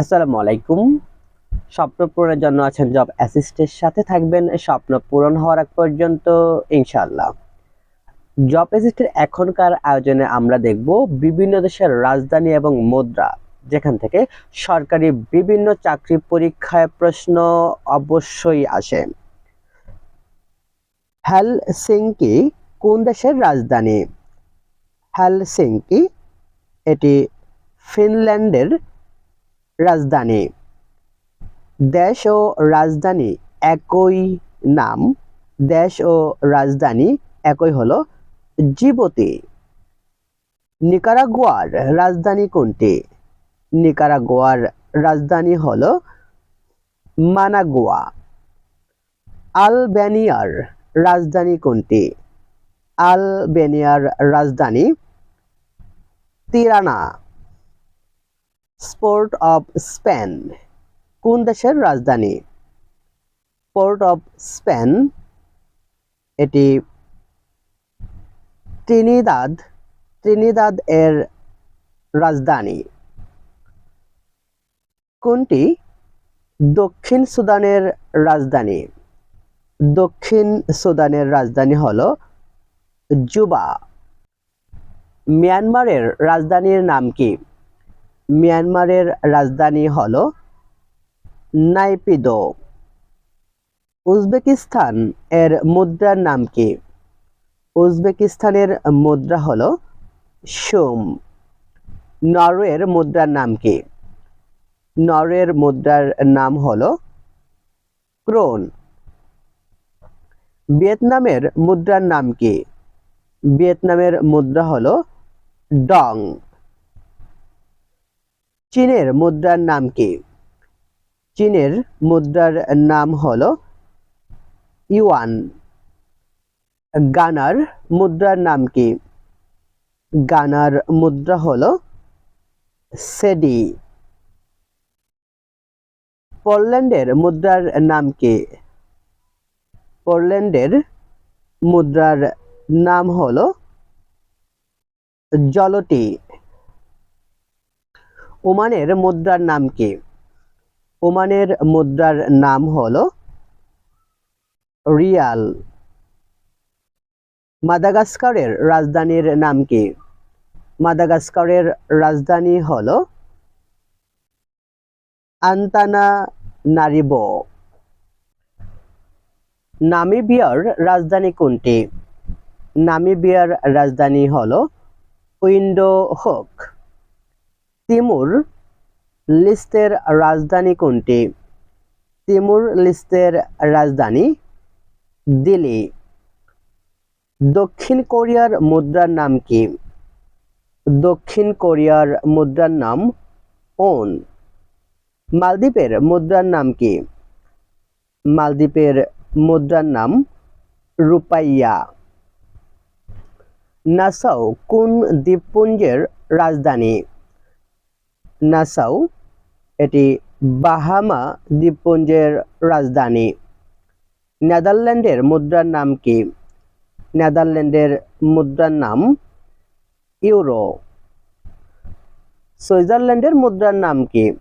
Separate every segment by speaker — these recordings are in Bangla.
Speaker 1: আসসালামু আলাইকুম। স্বপ্ন পূরণের জন্য আছেন জব অ্যাসিস্টের সাথে থাকবেন। স্বপ্ন পূরণ হওয়ার আগ পর্যন্ত ইনশাআল্লাহ। জব অ্যাসিস্টের এখনকার আয়োজনে আমরা দেখব বিভিন্ন দেশের রাজধানী এবং মুদ্রা, যেখান থেকে সরকারি বিভিন্ন চাকরি পরীক্ষায় প্রশ্ন অবশ্যই আসে। হেলসিঙ্কি কোন দেশের রাজধানী? হেলসিঙ্কি, এটি ফিনল্যান্ডের রাজধানী। দেশ ও রাজধানী একই নাম। দেশ ও রাজধানী একই হলো জিবতি। নিকারাগুয়ার রাজধানী কোনটি? নিকারাগুয়ার রাজধানী হল মানাগুয়া। আলবেনিয়ার রাজধানী কোনটি? আলবেনিয়ার রাজধানী তিরানা। স্পোর্ট অফ স্পেন কোন দেশের রাজধানী? পোর্ট অফ স্পেন এটি ত্রিনিদাদ ত্রিনিদাদ এর রাজধানী। কোনটি? দক্ষিণ সুদানের রাজধানী। দক্ষিণ সুদানের রাজধানী হলো জুবা। মিয়ানমারের রাজধানীর নাম কি? মিয়ানমারের রাজধানী হল নাইপিদো। উজবেকিস্তান এর মুদ্রার নাম কি? উজবেকিস্তানের মুদ্রা হল সোম। নরওয়ের মুদ্রার নাম কি? নরওয়ের মুদ্রার নাম হল ক্রোন। ভিয়েতনামের মুদ্রার নাম কি? ভিয়েতনামের মুদ্রা হল ডং। চীনের মুদ্রার নাম কি? চীনের মুদ্রার নাম হলো ইউয়ান। গানার মুদ্রার নাম কি? গানার মুদ্রা হলো সেডি। পোল্যান্ডের মুদ্রার নাম কি? পোল্যান্ডের মুদ্রার নাম হলো জলটি। ওমানের মুদ্রার নাম কি? ওমানের মুদ্রার নাম হলো রিয়াল। মাদাগাস্কারের রাজধানীর নাম কি? মাদাগাস্কারের রাজধানী হল আন্তানা নারিবো নামিবিয়ার রাজধানী কোনটি? নামিবিয়ার রাজধানী হলো উইন্ডো হোক তিমুর লিস্টের রাজধানী কোনটি? তিমুর লিস্টের রাজধানী দিল্লি। দক্ষিণ কোরিয়ার মুদ্রার নাম কি? দক্ষিণ কোরিয়ার মুদ্রার নাম ওন। মালদ্বীপের মুদ্রার নাম কি? মালদ্বীপের মুদ্রার নাম রুপাইয়া। নাসাউ কোন দ্বীপপুঞ্জের রাজধানী? নাসাউ, এটি বাহামা দ্বীপপুঞ্জের রাজধানী। নেদারল্যান্ডের মুদ্রার নাম কি? নেদারল্যান্ডের মুদ্রার নাম ইউরো। সুইজারল্যান্ডের মুদ্রার নাম কি?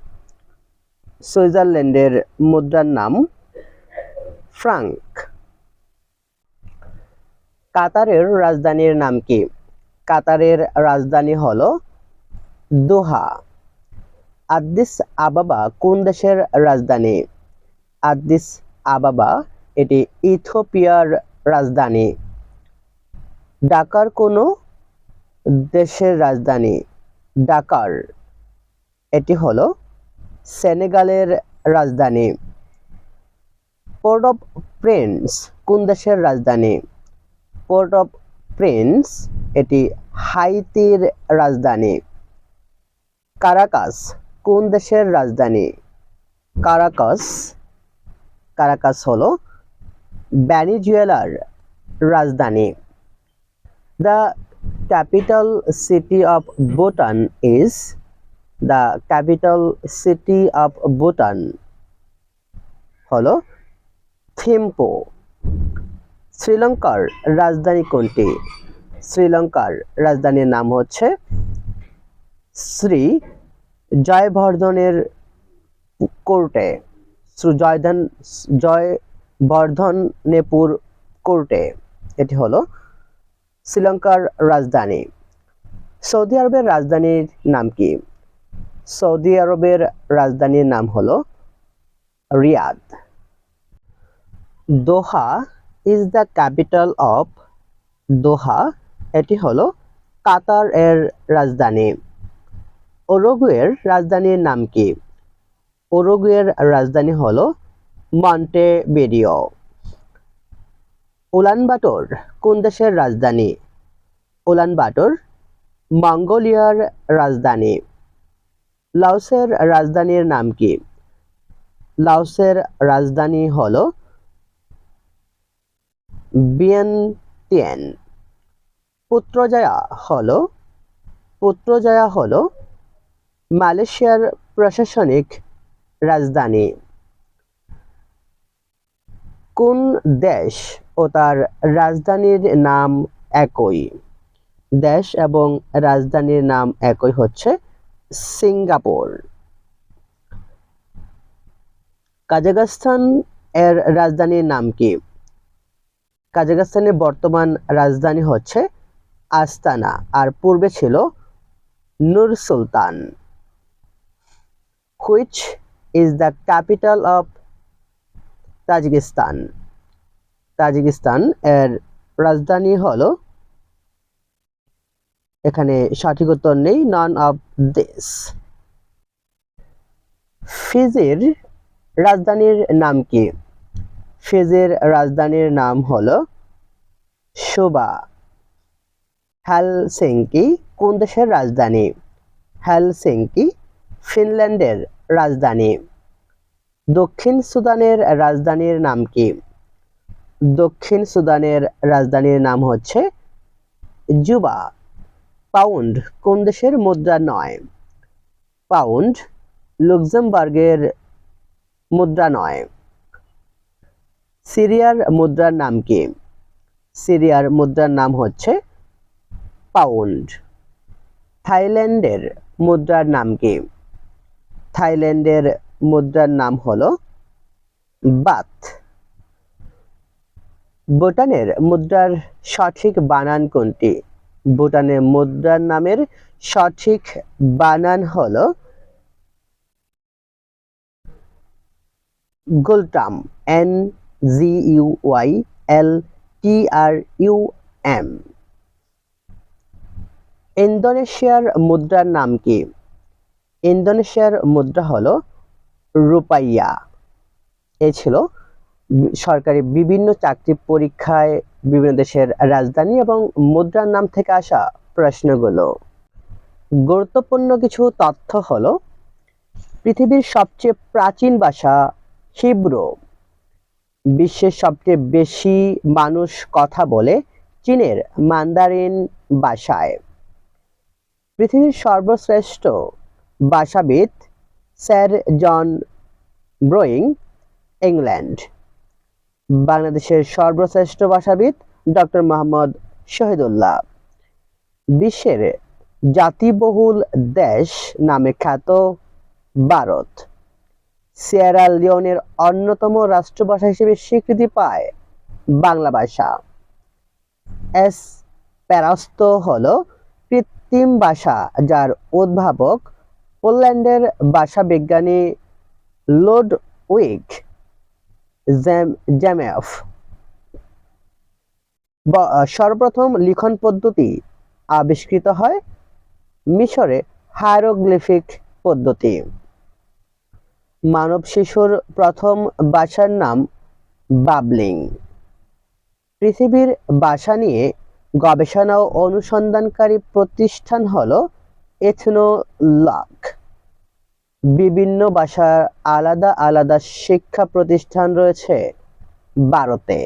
Speaker 1: সুইজারল্যান্ডের মুদ্রার নাম ফ্রাঙ্ক। কাতারের রাজধানীর নাম কি? কাতারের রাজধানী হলো দোহা। আদ্দিস আবাবা কোন দেশের রাজধানী? আদ্দিস আবাবা, এটি ইথিওপিয়ার রাজধানী। ঢাকার কোনো দেশের রাজধানী? ডাকার এটি হলো সেনেগালের রাজধানী। পোর্ট অফ প্রিন্স, কোন দেশের রাজধানী? পোর্ট অফ প্রিন্স, এটি হাইতির রাজধানী। কারাকাস কোন দেশের রাজধানী? কারাকাস। কারাকাস হলো ভ্যানিজুয়েলার রাজধানী। The capital city of Bhutan is the capital city of Bhutan হলো থিম্পো। শ্রীলঙ্কার রাজধানী কোনটি? শ্রীলঙ্কার রাজধানীর নাম হচ্ছে শ্রী জয়বর্ধনের কোর্টে জয়ধন, জয়বর্ধনেপুর কোর্টে, এটি হলো শ্রীলঙ্কার রাজধানী। সৌদি আরবের রাজধানীর নাম কি? সৌদি আরবের রাজধানীর নাম হলো Riyadh. Doha is the capital of Doha, এটি হলো কাতার এর রাজধানী। ওরুগুয়ের রাজধানীর নাম কি? ওরুগুয়ের রাজধানী হলো মন্টে বেরিও উলানবাটর কোন দেশের রাজধানী? উলানবাটর মঙ্গোলিয়ার রাজধানী। লাওসের রাজধানীর নাম কি? লাওসের রাজধানী হলো বিয়েনতিয়েন। পুত্রজায়া হল পুত্রজায়া হলো মালয়েশিয়ার প্রশাসনিক রাজধানী। কোন দেশ ও তার রাজধানীর নাম একই? দেশ এবং রাজধানীর নাম একই হচ্ছে সিঙ্গাপুর। কাজাখস্তান এর রাজধানীর নাম কি? কাজাখস্তানের বর্তমান রাজধানী হচ্ছে আস্তানা, আর পূর্বে ছিল Nur Sultan which is the capital of Tajikistan Tajikistan এর রাজধানী হলো এখানে সঠিক উত্তর নেই নন অফ দিস ফিজির রাজধানীর নাম কি? ফিজির রাজধানীর নাম হলো শোভা হেলসিঙ্কি কোন দেশের রাজধানী? হেলসিঙ্কি ফিনল্যান্ডের। রাজধানী। দক্ষিণ সুদানের রাজধানীর নাম কি? দক্ষিণ সুদানের রাজধানীর নাম হচ্ছে জুবা। পাউন্ড কোন দেশের মুদ্রা নয়? পাউন্ড লুক্সেমবার্গের মুদ্রা নয়। সিরিয়ার মুদ্রার নাম কি? সিরিয়ার মুদ্রার নাম হচ্ছে পাউন্ড। থাইল্যান্ডের মুদ্রার নাম কি? থাইল্যান্ডের মুদ্রার নাম হলো বাত। ভুটানের মুদ্রার সঠিক বানান কোনটি? ভুটানের মুদ্রার নামের সঠিক বানান হলো ngultrum, N G U Y L T R U M. ইন্দোনেশিয়ার মুদ্রার নাম কি? ইন্দোনেশিয়ার মুদ্রা হলো রুপাইয়া। এ ছিল সরকারি বিভিন্ন চাকরি পরীক্ষায় বিভিন্ন দেশের রাজধানী এবং মুদ্রার নাম থেকে আসা প্রশ্নগুলো। গুরুত্বপূর্ণ কিছু তথ্য হলো, পৃথিবীর সবচেয়ে প্রাচীন ভাষা হিব্রু। বিশ্বের সবচেয়ে বেশি মানুষ কথা বলে চীনের মান্দারিন ভাষায়। পৃথিবীর সর্বশ্রেষ্ঠ ভাষাবিদ স্যার জন ব্রোয়িং, ইংল্যান্ড। বাংলাদেশের সর্বশ্রেষ্ঠ ভাষাবিদ ডক্টর মোহাম্মদ শহীদুল্লাহ। বিশ্বের জাতিবহুল দেশ নামে খ্যাত ভারত। সিয়েরা লিওনের অন্যতম রাষ্ট্রভাষা হিসেবে স্বীকৃতি পায় বাংলা ভাষা। এস প্যারাস্ত হল কৃত্রিম ভাষা যার উদ্ভাবক পোল্যান্ডের ভাষা বিজ্ঞানী লোড উইক জ্যামেফ। সর্বপ্রথম লিখন পদ্ধতি আবিষ্কৃত হয় মিশরে হায়ারোগ্লিফিক পদ্ধতি। মানব শিশুর প্রথম ভাষার নাম বাবলিং। পৃথিবীর ভাষা নিয়ে গবেষণা ও অনুসন্ধানকারী প্রতিষ্ঠান হলো এথনোলগ বিভিন্ন ভাষার আলাদা আলাদা শিক্ষা প্রতিষ্ঠান রয়েছে ভারতে।